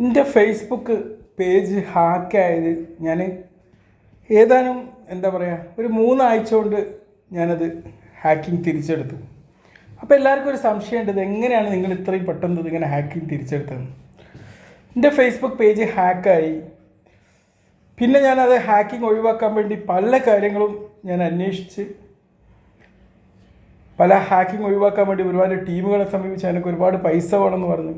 എന്റെ Facebook page ഹാക്കായത് ഞാൻ ഏതാനും എന്താ പറയുക ഒരു മൂന്നാഴ്ച കൊണ്ട് ഞാനത് ഹാക്കിംഗ് തിരിച്ചെടുത്തു. അപ്പോൾ എല്ലാവർക്കും ഒരു സംശയമുണ്ട് ഇത് എങ്ങനെയാണ് നിങ്ങൾ ഇത്രയും പെട്ടെന്ന് ഇങ്ങനെ ഹാക്കിംഗ് തിരിച്ചെടുത്തതെന്ന് എന്റെ ഫേസ്ബുക്ക് പേജ് ഹാക്കായി പിന്നെ ഞാനത് ഹാക്കിംഗ് ഒഴിവാക്കാൻ വേണ്ടി പല കാര്യങ്ങളും ഞാൻ അന്വേഷിച്ച്. പല ഹാക്കിംഗ് ഒഴിവാക്കാൻ വേണ്ടി ഒരുപാട് ടീമുകളെ സമീപിച്ച് എനിക്ക് ഒരുപാട് പൈസ വേണമെന്ന് പറഞ്ഞു.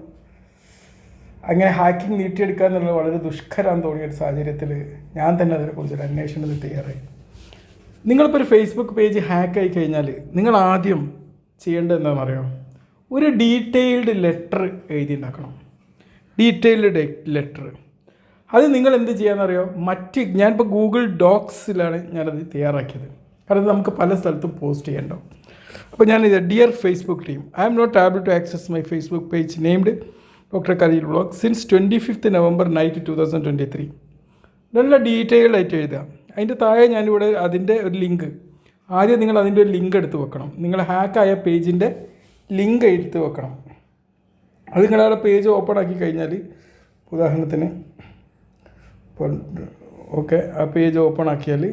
അങ്ങനെ ഹാക്കിംഗ് നീട്ടിയെടുക്കുക എന്നുള്ളത് വളരെ ദുഷ്കരം തോന്നിയ ഒരു സാഹചര്യത്തിൽ ഞാൻ തന്നെ അതിനെക്കുറിച്ചൊരു അന്വേഷണത്തിൽ തയ്യാറായി. നിങ്ങളിപ്പോൾ ഒരു ഫേസ്ബുക്ക് പേജ് ഹാക്ക് ആയി കഴിഞ്ഞാൽ നിങ്ങൾ ആദ്യം ചെയ്യേണ്ടത് എന്താണെന്ന് അറിയാം? ഒരു ഡീറ്റെയിൽഡ് ലെറ്റർ എഴുതി ഉണ്ടാക്കണം ഡീറ്റെയിൽഡ് ലെറ്റർ അത് നിങ്ങൾ എന്ത് ചെയ്യാമെന്നറിയോ മറ്റ് ഞാനിപ്പോൾ ഗൂഗിൾ ഡോക്സിലാണ് ഞാനത് തയ്യാറാക്കിയത്. കാരണം നമുക്ക് പല സ്ഥലത്തും പോസ്റ്റ് ചെയ്യേണ്ടാവും അപ്പോൾ ഞാനിത് dear Facebook team I am not able to access my Facebook page named doctor Kareel blog since twenty fifth November night two thousand twenty three നല്ല ഡീറ്റെയിൽഡ് ആയിട്ട് എഴുതുക. അതിന്റെ താഴെ ഞാനിവിടെ അതിന്റെ ഒരു ലിങ്ക് ആദ്യം നിങ്ങൾ അതിന്റെ ഒരു ലിങ്ക് എടുത്ത് വെക്കണം. നിങ്ങൾ ഹാക്കായ പേജിന്റെ ലിങ്ക് എടുത്ത് വെക്കണം. അത് നിങ്ങളുടെ പേജ് ഓപ്പൺ ആക്കി കഴിഞ്ഞാൽ ഉദാഹരണത്തിന് ഓക്കെ ആ പേജ് ഓപ്പൺ ആക്കിയാൽ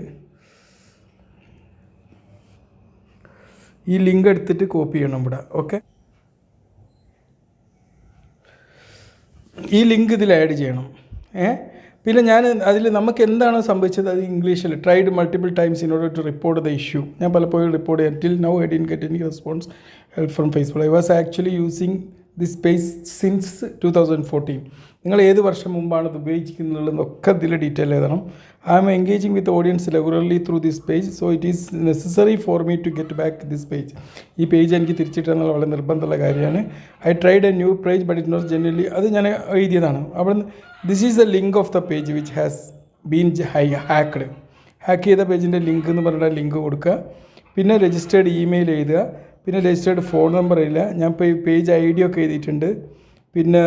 ഈ ലിങ്ക് എടുത്തിട്ട് കോപ്പി ചെയ്യണം ഇവിടെ. ഓക്കെ ഈ ലിങ്ക് ഇതിൽ ആഡ് ചെയ്യണം. ഏ? പിന്നെ ഞാൻ അതിൽ നമുക്ക് എന്താണ് സംഭവിച്ചത്? അത് ഇംഗ്ലീഷിൽ tried multiple times in order to report the issue ഞാൻ പലപ്പോഴും റിപ്പോർട്ട് ചെയ്യാൻ till now I didn't get any response help from Facebook I was actually using this space since two thousand fourteen. നിങ്ങൾ ഏത് വർഷം മുമ്പാണ് ഇത് ഉപയോഗിക്കുന്നതെന്നൊക്കെ ഇതിൽ ഡീറ്റെയിൽ എഴുതണം. I am engaging with audience regularly through this page so it is necessary for me to get back this page ഈ page എനിക്ക് തിരിച്ചിട്ടെന്നുള്ള വളരെ നിർബന്ധമുള്ള കാര്യമാണ്. I tried a new page but it not generally അത് ഞാൻ എഴുതിയതാണ്. അവിടെ this is the link of the page which has been hi hacked hack ചെയ്ത പേജിന്റെ ലിങ്ക് എന്ന് പറഞ്ഞിട്ട് ലിങ്ക് കൊടുക്കുക. പിന്നെ രജിസ്റ്റേർഡ് ഇമെയിൽ എഴുതുക. പിന്നെ രജിസ്റ്റേർഡ് ഫോൺ നമ്പർ ഇല്ല ഞാൻ പേജ് ഐ ഡി ഒക്കെ എഴുതിയിട്ടുണ്ട്. പിന്നെ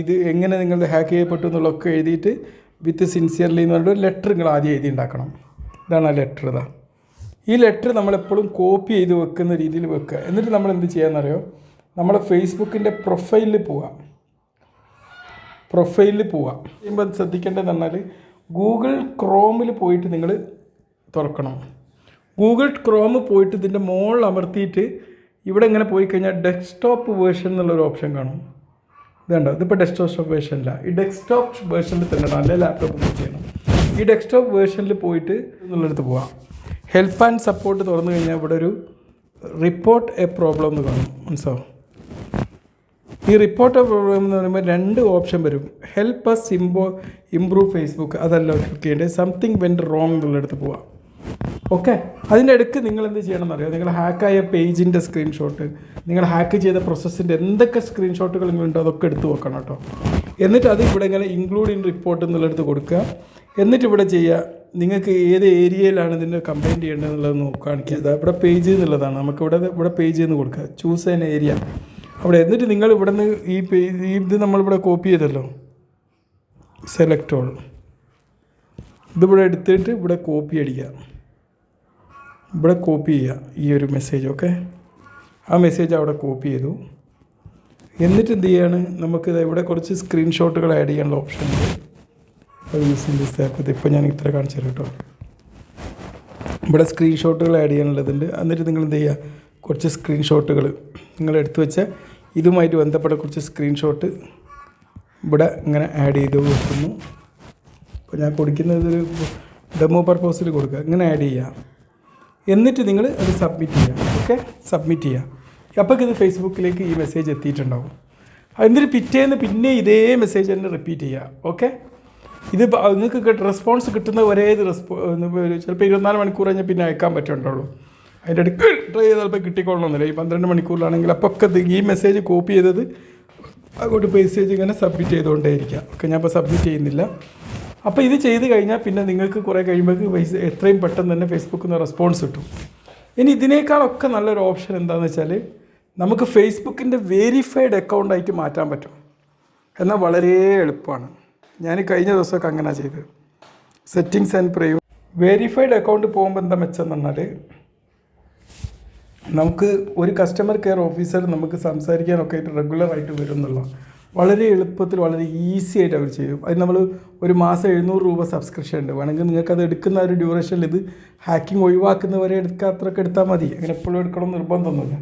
ഇത് എങ്ങനെ നിങ്ങൾ ഹാക്ക് ചെയ്യപ്പെട്ടു എന്നുള്ളതൊക്കെ എഴുതിയിട്ട് വിത്ത് സിൻസിയർലി എന്ന് പറഞ്ഞിട്ട് ഒരു ലെറ്റർ നിങ്ങൾ ആദ്യം എഴുതി ഉണ്ടാക്കണം. ഇതാണ് ആ ലെറ്റർ ഇതാ. ഈ ലെറ്റർ നമ്മളെപ്പോഴും കോപ്പി ചെയ്ത് വെക്കുന്ന രീതിയിൽ വെക്കുക. എന്നിട്ട് നമ്മൾ എന്ത് ചെയ്യാമെന്നറിയോ നമ്മൾ ഫേസ്ബുക്കിന്റെ പ്രൊഫൈലിൽ പോവാം പ്രൊഫൈലിൽ പോവാം ശ്രദ്ധിക്കേണ്ടതെന്ന് പറഞ്ഞാൽ ഗൂഗിൾ ക്രോമിൽ പോയിട്ട് നിങ്ങൾ തുറക്കണം. ഗൂഗിൾ ക്രോം പോയിട്ട് ഇതിന്റെ മുകളിൽ അമർത്തിയിട്ട് ഇവിടെ ഇങ്ങനെ പോയി കഴിഞ്ഞാൽ ഡെസ്ക്ടോപ്പ് വേർഷൻ എന്നുള്ളൊരു ഓപ്ഷൻ കാണും. ഇതുണ്ടോ? ഇതിപ്പോൾ ഡെസ്ക്ടോപ്പ് വേർഷനില്ല ഈ ഡെസ്ക്ടോപ്പ് വേർഷനിൽ തന്നെ നല്ല ലാപ്ടോപ്പ് യൂസ് ചെയ്യണം. ഈ ഡെസ്ക്ടോപ്പ് വേർഷനിൽ പോയിട്ട് എന്നുള്ളിടത്ത് പോവാം. ഹെൽപ്പ് ആൻഡ് സപ്പോർട്ട് തുറന്നു കഴിഞ്ഞാൽ ഇവിടെ ഒരു റിപ്പോർട്ട് എ പ്രോബ്ലം എന്ന് കാണും. മനസ്സിലാവും ഈ റിപ്പോർട്ട് എ പ്രോബ്ലം എന്ന് പറയുമ്പോൾ രണ്ട് ഓപ്ഷൻ വരും. ഹെൽപ്പ് അസ് ഇംബോ ഇംപ്രൂവ് ഫേസ്ബുക്ക് അതല്ല ക്ലിക്ക് ചെയ്യേണ്ടത്. സംതിങ് വെന്റ് റോങ് എന്നുള്ളിടത്ത് പോവാം. ഓക്കെ. അതിന്റെ അടുക്ക് നിങ്ങൾ എന്ത് ചെയ്യണം എന്നറിയോ നിങ്ങൾ ഹാക്കായ പേജിന്റെ സ്ക്രീൻഷോട്ട് നിങ്ങൾ ഹാക്ക് ചെയ്ത പ്രോസസ്സിന്റെ എന്തൊക്കെ സ്ക്രീൻഷോട്ടുകൾ നിങ്ങളുണ്ടോ അതൊക്കെ എടുത്ത് വെക്കണം കേട്ടോ. എന്നിട്ട് അത് ഇവിടെ ഇങ്ങനെ ഇൻക്ലൂഡ് ഇൻ റിപ്പോർട്ട് എന്നുള്ളടത്ത് കൊടുക്കുക. എന്നിട്ട് ഇവിടെ ചെയ്യുക നിങ്ങൾക്ക് ഏത് ഏരിയയിലാണ് ഇതിന്റെ കംപ്ലയിന്റ് ചെയ്യേണ്ടത് എന്നുള്ളത് നോക്കുക ഇവിടെ പേജ് എന്നുള്ളതാണ്. നമുക്ക് ഇവിടെ ഇവിടെ പേജ് എന്ന് കൊടുക്കുക. ചൂസ് ആൻ ഏരിയ അവിടെ എന്നിട്ട് നിങ്ങൾ ഇവിടെ നിന്ന് ഈ പേജ് ഇത് നമ്മളിവിടെ കോപ്പി ചെയ്തല്ലോ. സെലക്ട് ഓൾ ഇതിവിടെ എടുത്തിട്ട് ഇവിടെ കോപ്പി അടിക്കുക. ഇവിടെ കോപ്പി ചെയ്യുക ഈ ഒരു മെസ്സേജ് ഓക്കെ ആ മെസ്സേജ് അവിടെ കോപ്പി ചെയ്തു. എന്നിട്ട് എന്ത് ചെയ്യാണ്? നമുക്ക് ഇവിടെ കുറച്ച് സ്ക്രീൻഷോട്ടുകൾ ആഡ് ചെയ്യാനുള്ള ഓപ്ഷൻ ഉണ്ട്. അത് യൂസ് ദിസ് ആപ്പ് ഇത് ഇപ്പോൾ ഞാൻ ഇത്ര കാണിച്ചു കേട്ടോ. ഇവിടെ സ്ക്രീൻഷോട്ടുകൾ ആഡ് ചെയ്യാനുള്ളതുണ്ട്. എന്നിട്ട് നിങ്ങൾ എന്ത് ചെയ്യുക? കുറച്ച് സ്ക്രീൻഷോട്ടുകൾ നിങ്ങൾ എടുത്തു വെച്ച ഇതുമായിട്ട് ബന്ധപ്പെട്ട കുറച്ച് സ്ക്രീൻഷോട്ട് ഇവിടെ ഇങ്ങനെ ആഡ് ചെയ്ത് കൊടുക്കുന്നു അപ്പോൾ ഞാൻ കൊടുക്കുന്നത് ഒരു ഡെമോ പർപ്പസിൽ കൊടുക്കുക. ഇങ്ങനെ ആഡ് ചെയ്യുക. എന്നിട്ട് നിങ്ങൾ അത് സബ്മിറ്റ് ചെയ്യുക. ഓക്കെ സബ്മിറ്റ് ചെയ്യുക. അപ്പോൾ ഇത് ഫേസ്ബുക്കിലേക്ക് ഈ മെസ്സേജ് എത്തിയിട്ടുണ്ടാവും. എന്നിട്ട് പിറ്റേന്ന് പിന്നെ ഇതേ മെസ്സേജ് തന്നെ റിപ്പീറ്റ് ചെയ്യുക. ഓക്കെ ഇത് നിങ്ങൾക്ക് റെസ്പോൺസ് കിട്ടുന്ന ഒരേ ഇത് റെസ്പോ ചിലപ്പോൾ ഇരുപത്തിനാല് മണിക്കൂർ കഴിഞ്ഞാൽ പിന്നെ അയക്കാൻ പറ്റുന്നുള്ളൂ അതിന്റെ ഇടയ്ക്ക് ട്രൈ ചെയ്ത് ചിലപ്പോൾ കിട്ടിക്കൊള്ളണമെന്നില്ല ഈ പന്ത്രണ്ട് മണിക്കൂറിലാണെങ്കിൽ അപ്പോൾ ഒക്കെ ഈ മെസ്സേജ് കോപ്പി ചെയ്തത് അങ്ങോട്ട് മെസ്സേജ് ഇങ്ങനെ സബ്മിറ്റ് ചെയ്തുകൊണ്ടേയിരിക്കുക ഓക്കെ ഞാൻ ഇപ്പോൾ സബ്മിറ്റ് ചെയ്യുന്നില്ല. അപ്പോൾ ഇത് ചെയ്ത് കഴിഞ്ഞാൽ പിന്നെ നിങ്ങൾക്ക് കുറേ കഴിയുമ്പോഴേക്ക് പൈസ എത്രയും പെട്ടെന്ന് തന്നെ ഫേസ്ബുക്കിൽ നിന്ന് റെസ്പോൺസ് കിട്ടും. ഇനി ഇതിനേക്കാളൊക്കെ നല്ലൊരു ഓപ്ഷൻ എന്താണെന്ന് വെച്ചാൽ നമുക്ക് ഫേസ്ബുക്കിന്റെ വേരിഫൈഡ് അക്കൗണ്ടായിട്ട് മാറ്റാൻ പറ്റും. എന്നാൽ വളരെ എളുപ്പമാണ്. ഞാൻ കഴിഞ്ഞ ദിവസമൊക്കെ അങ്ങനെ ചെയ്തത്. Settings and privacy verified account പോകുമ്പോൾ എന്താ മെച്ചം എന്ന് പറഞ്ഞാൽ നമുക്ക് ഒരു കസ്റ്റമർ കെയർ ഓഫീസർ നമുക്ക് സംസാരിക്കാനൊക്കെ ആയിട്ട് റെഗുലറായിട്ട് വരും എന്നുള്ള വളരെ എളുപ്പത്തിൽ വളരെ ഈസി ആയിട്ട് അവർ ചെയ്യും. അത് നമ്മൾ ഒരു മാസം എഴുന്നൂറ് രൂപ സബ്സ്ക്രിപ്ഷൻ ഉണ്ട്. വേണമെങ്കിൽ നിങ്ങൾക്ക് അത് എടുക്കുന്ന ഒരു ഡ്യൂറേഷനിൽ ഇത് ഹാക്കിംഗ് ഒഴിവാക്കുന്നവരെ എടുക്കാത്രയൊക്കെ എടുത്താൽ മതി. അങ്ങനെ എപ്പോഴും എടുക്കണം നിർബന്ധമൊന്നുമില്ല.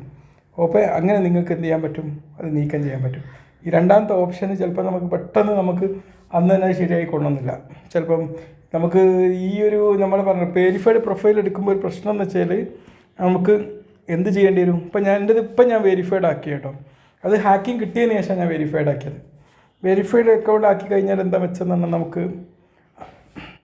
അപ്പോൾ അങ്ങനെ നിങ്ങൾക്ക് എന്ത് ചെയ്യാൻ പറ്റും? അത് നീക്കം ചെയ്യാൻ പറ്റും. ഈ രണ്ടാമത്തെ ഓപ്ഷൻ ചിലപ്പോൾ നമുക്ക് പെട്ടെന്ന് നമുക്ക് അന്ന് തന്നെ ശരിയായി കൊള്ളണമെന്നില്ല. ചിലപ്പം നമുക്ക് ഈ ഒരു നമ്മൾ പറഞ്ഞ വെരിഫൈഡ് പ്രൊഫൈൽ എടുക്കുമ്പോൾ ഒരു പ്രശ്നം എന്ന് വെച്ചാൽ നമുക്ക് എന്ത് ചെയ്യേണ്ടി വരും? ഇപ്പം ഞാൻ എന്റെ ഇപ്പം ഞാൻ വെരിഫൈഡ് ആക്കി കേട്ടോ. അത് ഹാക്കിംഗ് കിട്ടിയതിന് ശേഷം ഞാൻ വെരിഫൈഡ് ആക്കിയത്. വെരിഫൈഡ് അക്കൗണ്ട് ആക്കി കഴിഞ്ഞാൽ എന്താ വെച്ചെന്ന് പറഞ്ഞാൽ നമുക്ക്